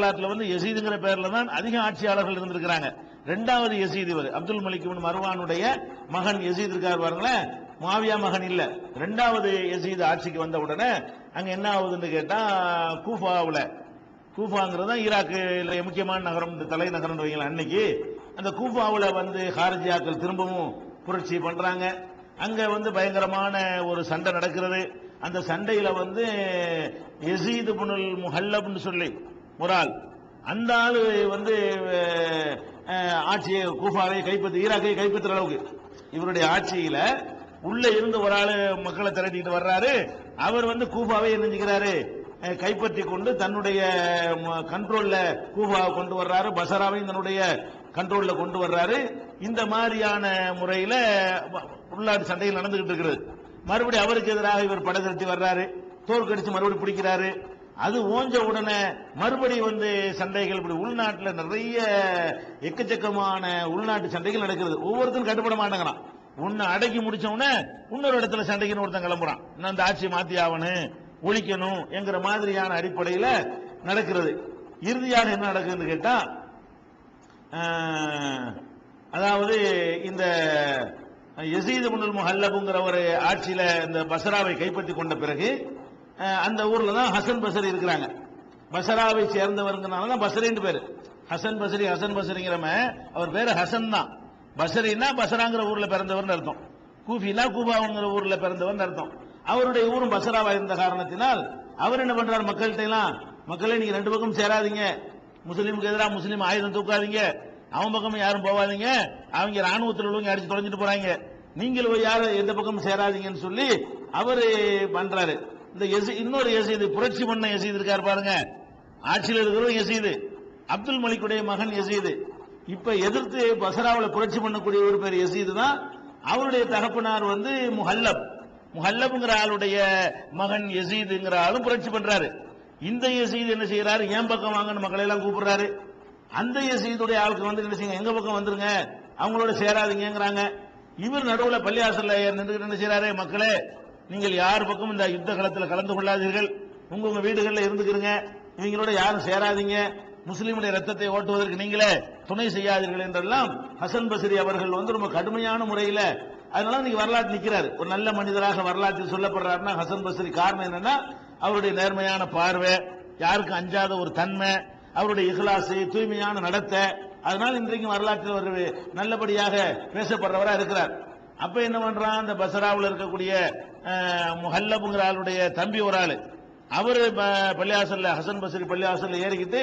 வரலாற்றுல வந்து எசீதுங்கிற பேரில் தான் அதிக ஆட்சியாளர்கள் இருந்திருக்கிறாங்க. ரெண்டாவது எசீது இவர் அப்துல் மலிக் இவன் மர்வானுடைய மகன் யசீத் இருக்கார் பாருங்களேன். மாவியா மகன் இல்ல. ரெண்டாவது எசீது ஆட்சிக்கு வந்த உடனே அங்க என்ன ஆகுதுன்னு கேட்டா கூஃபாவில். கூஃபாங்கிறது தான் ஈராக்கில் முக்கியமான நகரம் இந்த தலைநகரம் வைங்களேன் அன்னைக்கு. அந்த கூஃபாவில் வந்து ஹாரஜியாக்கள் திரும்பவும் புரட்சி பண்றாங்க. அங்க வந்து பயங்கரமான ஒரு சண்டை நடக்கிறது. அந்த சண்டையில வந்து எசீது புனல் முஹல்லப்னு சொல்லி ஒரு ஆள் அந்த ஆள் வந்து ஆட்சியை கூஃபாவை கைப்பற்றி ஈராக்கை கைப்பற்றுற அளவுக்கு. இவருடைய ஆட்சியில உள்ள இருந்து ஒரு ஆளு மக்களை திரட்டிட்டு வர்றாரு. அவர் வந்து கூஃபாவை நினைஞ்சுக்கிறாரு கைப்பற்றி கொண்டு தன்னுடைய கண்ட்ரோல்ல கூஃபாவை கொண்டு வர்றாரு. பசராவையும் தன்னுடைய கண்ட்ரோல்ல கொண்டு வர்றாரு. இந்த மாதிரியான முறையில வ- உள்நாட்டு சண்டைகள் நடந்துகிட்டு இருக்கிறது. மறுபடியும் அவருக்கு எதிராக இவர் படை திரட்டி வர்றாரு. தோற்கடிச்சு மறுபடியும் பிடிக்கிறாரு. அது ஓஞ்ச உடனே மறுபடியும் வந்து சண்டைகள் இப்படி உள்நாட்டில் நிறைய எக்கச்சக்கமான உள்நாட்டு சண்டைகள் நடக்கிறது. ஒவ்வொருத்தரும் கட்டுப்பட மாட்டேங்கிறான் உன்னை அடக்கி முடிச்சவுடனே இன்னொரு இடத்துல சண்டைக்குன்னு ஒருத்தன் கிளம்புறான். நான் அந்த ஆட்சி மாத்தி ஆகணும் ஒழிக்கணும் என்கிற மாதிரியான அடிப்படையில் நடக்கிறது. இறுதியாக என்ன நடக்குதுன்னு கேட்டா அதாவது இந்த எசீது முன்னல் முஹல்லபுங்கிற ஒரு ஆட்சியில் இந்த பசராவை கைப்பற்றி கொண்ட பிறகு அந்த ஊர்ல தான் ஹசன் பசரி இருக்கிறாங்க. பசராவை சேர்ந்தவருங்கிறனால தான் பசரின்னு பேரு. ஹசன் பசரி ஹசன் பசரிங்கிறம அவர் பேரு ஹசன் தான். பசரின்னா பசராங்கிற ஊர்ல பிறந்தவர்னு அர்த்தம். கூஃபினா கூபாவுங்கிற ஊர்ல பிறந்தவர்னு அர்த்தம். அவருடைய ஊரும் பசராவா இருந்த காரணத்தினால் அவர் என்ன பண்றார் மக்கள்கிட்ட எல்லாம் மக்களே நீங்க ரெண்டு பக்கம் சேராதீங்க. முஸ்லீமுக்கு எதிராக முஸ்லீம் ஆயுதம் தூக்காதீங்க. அவன் பக்கம் யாரும் போவாதீங்க. அவங்க ராணுவத்தில் உள்ளவங்க அடிச்சு தொலைஞ்சிட்டு போறாங்க. நீங்கள் போய் யாரும் எந்த பக்கம் சேராதீங்கன்னு சொல்லி அவரு பண்றாரு. இந்த எசி இன்னொரு எசீது புரட்சி பண்ண எசீது இருக்கார் பாருங்க. ஆட்சியில் இருக்கிறவங்க எசீது அப்துல் மலிக்குடைய மகன் எசீது இப்ப எதிர்த்து பசராவில் புரட்சி பண்ணக்கூடிய ஒரு பேர் எசீது தான் அவருடைய தகப்பனார் வந்து முஹல்லப். முஹல்லப்ங்கிற ஆளுடைய மகன் எசீதுங்கிற ஆளும் புரட்சி பண்றாரு. இந்த எசீது என்ன செய்யறாரு? என் பக்கம் வாங்கன்னு மக்களை எல்லாம் கூப்பிடுறாரு. அந்த எசீதுடைய ஆளுக்கு வந்து என்ன செய்யுங்க? எங்க பக்கம் வந்துருங்க. அவங்களோட சேராதீங்கங்கிறாங்க. இவர் நடுவில் பள்ளியாசல்ல நின்று என்ன செய்யறாரு மக்களே நீங்கள் யார் பக்கம் இந்த யுத்த காலத்தில் கலந்து கொள்ளாதீர்கள். உங்க உங்க வீடுகளில் இருந்துக்கிறீங்க இவங்களோட யாரும் சேராதீங்க. முஸ்லீமுடைய ரத்தத்தை ஓட்டுவதற்கு நீங்களே துணை செய்யாதீர்கள் என்றெல்லாம் ஹசன் பசரி அவர்கள் வந்து ரொம்ப கடுமையான முறையில் அதனால இன்னைக்கு வரலாற்று நிற்கிறார் ஒரு நல்ல மனிதராக வரலாற்றில் சொல்லப்படுறாருன்னா ஹசன் பசரி காரணம் என்னன்னா அவருடைய நேர்மையான பார்வை யாருக்கும் அஞ்சாத ஒரு தன்மை அவருடைய இகலாசு தூய்மையான நடத்தை. அதனால இன்றைக்கு வரலாற்றில் ஒரு நல்லபடியாக பேசப்படுறவராக இருக்கிறார். அப்ப என்ன பண்றான்? அந்த பசராவில் இருக்கக்கூடிய முஹல்லபுங்கிற ஆளுடைய தம்பி ஒரு ஆளு. அவர் பள்ளியாசல்ல ஹசன் பசரி பள்ளியாசல்ல ஏறிக்கிட்டு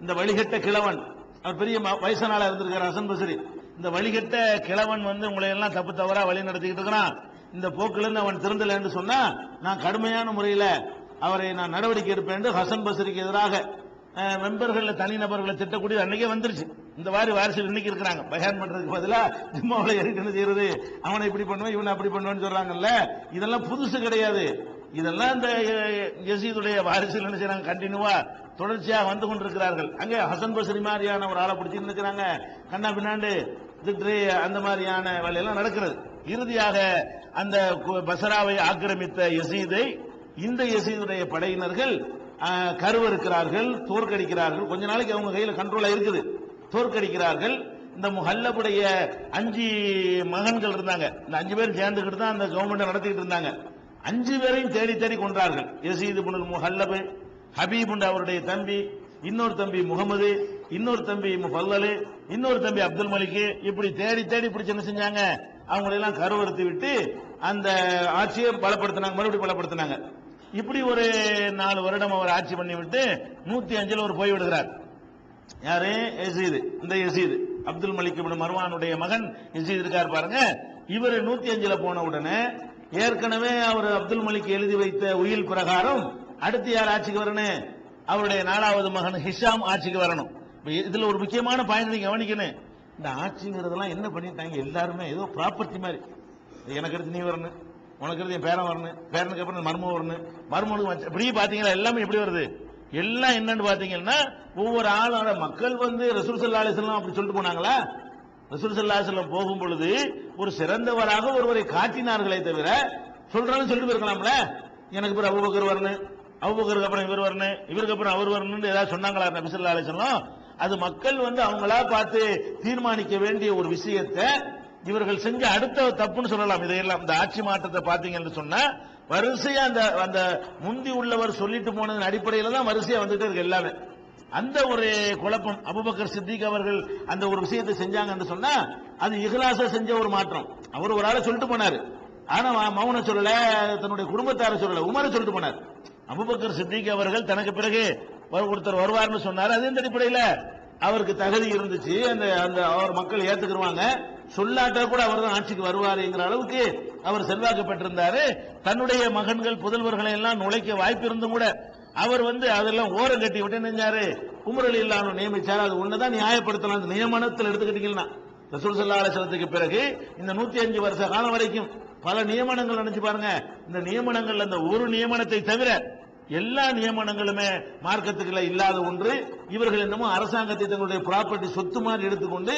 இந்த வழிகட்ட கிழவன் அவர் பெரிய ம- வயசான ஹசன் பசரி. இந்த வழிகட்ட கிழவன் வந்து உங்களை எல்லாம் தப்பு தவறா வழி நடத்திக்கிட்டு இருக்கிறான். இந்த போக்குல இருந்து அவன் திருந்தலன்னு சொன்னா நான் கடுமையான முறையில அவரை நான் நடவடிக்கை எடுப்பேன் என்று ஹசன் பசரிக்கு எதிராக அஹ், தனி தனிநபர்களை திட்டக்கூடிய அன்னைக்கே வந்துருச்சு. இந்த மாதிரி வாரிசு இன்னைக்கு இருக்கிறாங்க. பயான் பண்றதுக்கு பதிலா ஜிம்மாவில் என்ன செய்யறது. அவனை இப்படி பண்ணுவேன் இவனை அப்படி பண்ணுவேன்னு சொல்றாங்கல்ல. இதெல்லாம் புதுசு கிடையாது. இதெல்லாம் இந்த அஹ், யசீதுடைய வாரிசுகள் என்ன செய்யறாங்க கண்டினியூவா தொடர்ச்சியாக வந்து கொண்டிருக்கிறார்கள். அங்கே ஹசன் பஸ்ரி மாதிரியான ஒரு ஆளை பிடிச்சி நிற்கிறாங்க கண்ணா பின்னாண்டு திட்ரி அந்த மாதிரியான வேலையெல்லாம் நடக்கிறது. இறுதியாக அந்த பசராவை ஆக்கிரமித்த யசீதை இந்த யசீதுடைய படையினர்கள் கருவறுக்கிறார்கள் தோற்கடிக்கிறார்கள். கொஞ்ச நாளைக்கு அவங்க கையில் கண்ட்ரோலாக இருக்குது. தோற்கடிக்கிறார்கள். இந்த முஹல்லபுடைய அஞ்சு மகன்கள் இருந்தாங்க. இந்த அஞ்சு பேர் சேர்ந்துக்கிட்டு தான் அந்த கவர்மெண்ட் நடத்திக்கிட்டு இருந்தாங்க. அஞ்சு பேரையும் தேடி தேடி கொன்றார்கள். எசீது புனல் முஹல்லபு ஹபீபுண்ட் அவருடைய தம்பி இன்னொரு தம்பி முகமது இன்னொரு தம்பி முஃபல்லலு இன்னொரு தம்பி அப்துல் மலிக்கு இப்படி தேடி தேடி பிடிச்சி என்ன செஞ்சாங்க அவங்களெல்லாம் கருவறுத்து விட்டு அந்த ஆட்சியை பலப்படுத்தினாங்க. மறுபடியும் பலப்படுத்தினாங்க. இப்படி ஒரு நாலு வருடம் அவர் ஆட்சி பண்ணி விட்டு நூத்தி அஞ்சில் ஒரு போய்விடுகிறார். யாரு? யசீது. இந்த யசீது. அப்துல் மலிக் இப்னு மர்வானுடைய மகன் எசீது இருக்கார் பாருங்க. இவர் நூத்தி அஞ்சுல போன உடனே ஏற்கனவே அவர் அப்துல் மலிக் எழுதி வைத்த உயில் பிரகாரம் அடுத்து யார் ஆட்சிக்கு வரணும்? அவருடைய நாலாவது மகன் ஹிஷாம் ஆட்சிக்கு வரணும். இதுல ஒரு முக்கியமான பாயிண்ட் நீங்க கவனிக்கணும். இந்த ஆட்சிங்கிறதெல்லாம் என்ன பண்ணிட்டாங்க எல்லாருமே ஏதோ ப்ராப்பர்ட்டி மாதிரி. எனக்கு எடுத்து நீ வரணும். உனக்கு என் பேரன் வரணும். பேரனுக்கு அப்புறம் மர்மம் வரணும். மர்மனுக்கு மச்ச- இப்படி பாத்தீங்களா? எல்லாமே எப்படி வருது? எல்லாம் என்னன்னு பார்த்தீங்கன்னா ஒவ்வொரு ஆளோட மக்கள் வந்து ரசூல் சல்லா அலிஸ்லாம் அப்படி சொல்லிட்டு போனாங்களா? ரசூல் சல்லா அலிஸ்லாம் போகும் பொழுது ஒரு சிறந்தவராக ஒருவரை காட்டினார்களே தவிர சொல்றாலும் சொல்லிட்டு போயிருக்கலாம்ல? எனக்கு அப்புறம் அபுபக்கர் வரணும். அவ்வக்கருக்கு அப்புறம் இவர் வரணும். இவருக்கு அப்புறம் அவர் வரணும்னு ஏதாவது சொன்னாங்களா நபி ஸல்லல்லாஹு அது மக்கள் வந்து அவங்களா பார்த்து தீர்மானிக்க வேண்டிய ஒரு விஷயத்தை இவர்கள் செஞ்ச அடுத்த தப்புன்னு சொல்லலாம். இதையெல்லாம் இந்த ஆட்சி மாற்றத்தை பாத்தீங்கன்னு சொன்னா வரிசையா அந்த அந்த முந்தி உள்ளவர் சொல்லிட்டு போனதன் அடிப்படையில தான் வரிசையா வந்துட்டு இருக்கு எல்லாமே. அந்த ஒரு குழப்பம். அபுபக்கர் சித்திக் அவர்கள் அந்த ஒரு விஷயத்தை செஞ்சாங்கன்னு சொன்னா அது இஹ்லாச செஞ்ச ஒரு மாற்றம். அவர் ஒரு ஆளை சொல்லிட்டு போனாரு. ஆனா மௌன சொல்லல தன்னுடைய குடும்பத்தார சொல்லல உமரை சொல்லிட்டு போனார். அபுபக்கர் சித்திக் அவர்கள் தனக்கு பிறகு ஒருத்தர் வருவார்னு சொன்னார். அது இந்த அடிப்படையில? அவருக்கு தகுதி இருந்துச்சு. அந்த அந்த அவர் மக்கள் ஏத்துக்கிடுவாங்க சொல்லாட்டா கூட அவர் தான் ஆட்சிக்கு வருவாருங்கிற அளவுக்கு அவர் செல்வாக்கு பெற்றிருந்தாரு தன்னுடைய மகன்கள் புதல்வர்களை எல்லாம் நுழைக்க வாய்ப்பு இருந்தும் கூட அவர் வந்து அதெல்லாம் ஓரம் கட்டி விட்டு நினைஞ்சாரு குமரல் இல்லாம நியமிச்சாரு. அது ஒண்ணுதான் நியாயப்படுத்தலாம். அந்த நியமனத்தில் எடுத்துக்கிட்டீங்கன்னா ரசூல் சல்லா அலிஸ்லத்துக்கு பிறகு இந்த நூத்தி அஞ்சு வருஷ காலம் வரைக்கும் பல நியமனங்கள் நினைச்சு பாருங்க. இந்த நியமனங்கள் அந்த ஒரு நியமனத்தை தவிர எல்லா நியமனங்களுமே மார்க்கத்துக்குள்ள இல்லாத ஒன்று. இவர்கள் என்னமோ அரசாங்கத்தை தங்களுடைய ப்ராப்பர்ட்டி சொத்து மாதிரி எடுத்துக்கொண்டு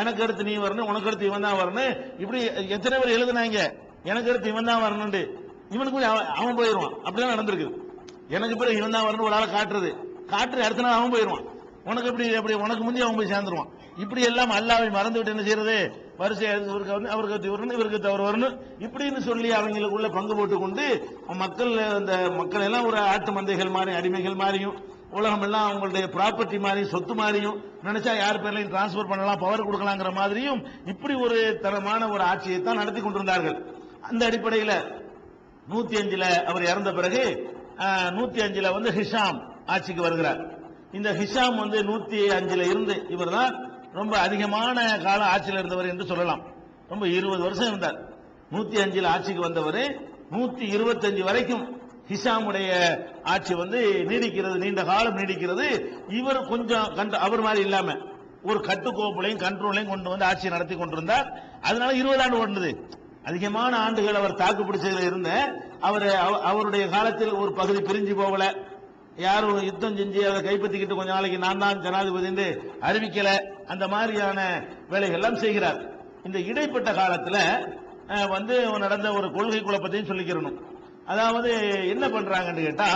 எனக்கு அடுத்து நீ வரணும் உனக்கு அடுத்து இவன் தான் வரணும். இப்படி எத்தனை பேர் எழுதுனாங்க? எனக்கு அடுத்து இவன் தான் வரணும்னு இவனுக்கு போய் அவன் அவன் போயிடுவான் அப்படிதான் நடந்திருக்கு எனக்கு பிறகு இவன் தான் வரணும் ஒரு ஆளை காட்டுறது. காட்டுற அடுத்த நாள் அவன் போயிடுவான் உனக்கு எப்படி எப்படி உனக்கு முந்தி அவன் போய் சேர்ந்துருவான். இப்படி எல்லாம் அல்லாவை மறந்து விட்டு என்ன செய்யறது? வரிசை இவருக்கு வந்து அவருக்கு அடுத்து வரணும் இவருக்கு தவறு வரணும். இப்படின்னு சொல்லி அவங்களுக்குள்ள பங்கு போட்டு கொண்டு மக்கள் அந்த மக்கள் எல்லாம் ஒரு ஆட்டு மந்தைகள் மாதிரி அடிமைகள் மாதிரியும் உலகம் எல்லாம் அவங்களுடைய ப்ராப்பர்ட்டி மாதிரி சொத்து மாதிரியும் நினைச்சா யார் பேர்லையும் டிரான்ஸ்பர் பண்ணலாம் பவர் கொடுக்கலாங்கிற மாதிரியும் இப்படி ஒரு தரமான ஒரு ஆட்சியை தான் நடத்தி கொண்டிருந்தார்கள். அந்த அடிப்படையில் நூத்தி அஞ்சுல அவர் இறந்த பிறகு நூத்தி அஞ்சுல வந்து ஹிஷாம் ஆட்சிக்கு வருகிறார். இந்த ஹிஷாம் வந்து நூத்தி அஞ்சுல இருந்து இவர் தான் ரொம்ப அதிகமான கால ஆட்சியில் இருந்தவர் என்று சொல்லலாம். ரொம்ப இருபது வருஷம் இருந்தார். நூத்தி அஞ்சுல ஆட்சிக்கு வந்தவர் நூத்தி இருபத்தஞ்சு வரைக்கும் ஹிஷாமுடைய ஆட்சி வந்து நீடிக்கிறது நீண்ட காலம் நீடிக்கிறது. இவர் கொஞ்சம் கண்ட அவர் மாதிரி இல்லாம ஒரு கட்டுக்கோப்புலையும் கண்ட்ரோலையும் கொண்டு வந்து ஆட்சி நடத்தி கொண்டிருந்தார். அதனால இருபது ஆண்டு ஓடுனது. அதிகமான ஆண்டுகள் அவர் தாக்கு பிடிச்சதுல இருந்த அவர் அவ- அவருடைய காலத்தில் ஒரு பகுதி பிரிஞ்சு போகல. யாரும் யுத்தம் செஞ்சு அதை கைப்பற்றிக்கிட்டு கொஞ்ச நாளைக்கு நான் தான் ஜனாதிபதி என்று அறிவிக்கல. அந்த மாதிரியான வேலைகள் எல்லாம் செய்கிறார். இந்த இடைப்பட்ட காலத்தில் வந்து நடந்த ஒரு கொள்கை குழப்பத்தையும் சொல்லிக்கிறணும். அதாவது என்ன பண்றாங்கன்னு கேட்டா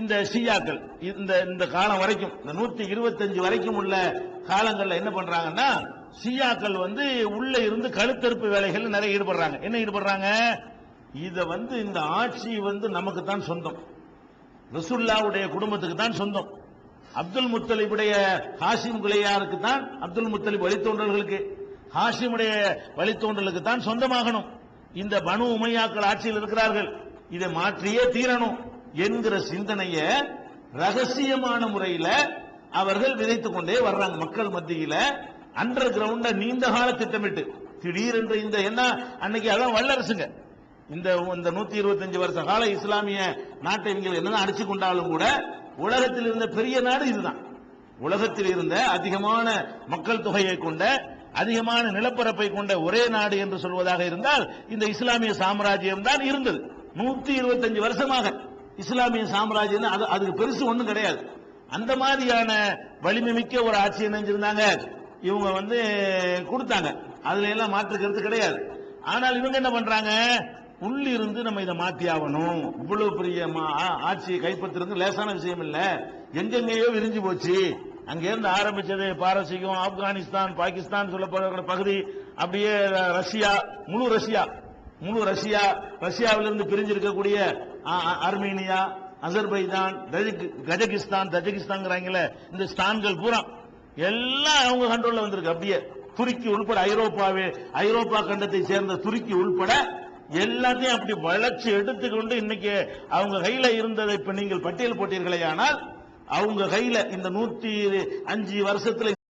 இந்த ஷியாக்கள் இந்த இந்த காலம் வரைக்கும் இந்த நூத்தி இருபத்தஞ்சு வரைக்கும் உள்ள காலங்கள்ல என்ன பண்றாங்கன்னா ஷியாக்கள் வந்து உள்ள இருந்து கழுத்தறுப்பு வேலைகள் நிறைய ஈடுபடுறாங்க. என்ன ஈடுபடுறாங்க? இத வந்து இந்த ஆட்சி வந்து நமக்கு தான் சொந்தம். ரசுல்லாவுடைய குடும்பத்துக்கு தான் சொந்தம். அப்துல் முத்தலிபுடைய ஹாஷிம் குலையாருக்கு தான் அப்துல் முத்தலிப் வழித்தோன்றல்களுக்கு ஹாஷிமுடைய வழித்தோன்றலுக்கு தான் சொந்தமாகணும். இந்த பனு உமையாக்கள் ஆட்சியில் இருக்கிறார்கள். இதை மாற்றியே தீரணும் என்கிற சிந்தனைய ரகசியமான முறையில அவர்கள் விதைத்துக் கொண்டே வர்றாங்க மக்கள் மத்தியில. அண்டர் கிரவுண்ட நீண்ட கால திட்டமிட்டு. திடீரென்று இந்த என்ன அன்னைக்கு அதான் வல்லரசுங்க. இந்த இந்த நூத்தி இருபத்தஞ்சு வருஷ கால இஸ்லாமிய நாட்டை இவங்க என்னதான் அடிச்சு கொண்டாலும் கூட உலகத்தில் இருந்த பெரிய நாடு இதுதான். உலகத்தில் இருந்த அதிகமான மக்கள் தொகையை கொண்ட அதிகமான நிலப்பரப்பை கொண்ட ஒரே நாடு என்று சொல்வதாக இருந்தால் இந்த இஸ்லாமிய சாம்ராஜ்யம் தான் இருந்தது. நூத்தி இருபத்தஞ்சு வருஷமாக இஸ்லாமிய சாம்ராஜ்யம் அது அதுக்கு பெருசு ஒன்றும் கிடையாது. அந்த மாதிரியான வலிமை மிக்க ஒரு ஆட்சி நினைஞ்சிருந்தாங்க இவங்க வந்து கொடுத்தாங்க. அதுல எல்லாம் மாற்று கருத்து கிடையாது. ஆனால் இவங்க என்ன பண்றாங்க? உள்ளிருந்து நம்ம இதை மாத்தி ஆகணும். இவ்வளவு பெரிய ஆ- ஆட்சியை கைப்பற்றுறது லேசான விஷயம் இல்ல. எங்கெங்கேயோ விரிஞ்சு போச்சு. அங்கிருந்து ஆரம்பிச்சது பாரசீகம் ஆப்கானிஸ்தான் பாகிஸ்தான் சொல்லப்படுற பகுதி அப்படியே ரஷ்யா முழு ரஷ்யா. முழு ரஷ்யா ரஷ்யாவிலிருந்து பிரிஞ்சிருக்கக்கூடிய அர்மீனியா அசர்பைஜான் கஜகிஸ்தான் தஜகிஸ்தான்ங்கிறாங்கல்ல இந்த ஸ்தான்கள் பூரா. எல்லாம் அவங்க கண்ட்ரோல்ல வந்திருக்கு. அப்படியே துருக்கி உள்பட ஐரோப்பாவே ஐரோப்பா கண்டத்தை சேர்ந்த துருக்கி உள்பட எல்லாத்தையும் அப்படி வளர்ச்சி எடுத்துக்கொண்டு இன்னைக்கு அவங்க கையில இருந்ததை இப்ப நீங்கள் பட்டியல் போட்டீர்களே ஆனால் அவங்க கையில இந்த நூத்தி அஞ்சு வருஷத்துல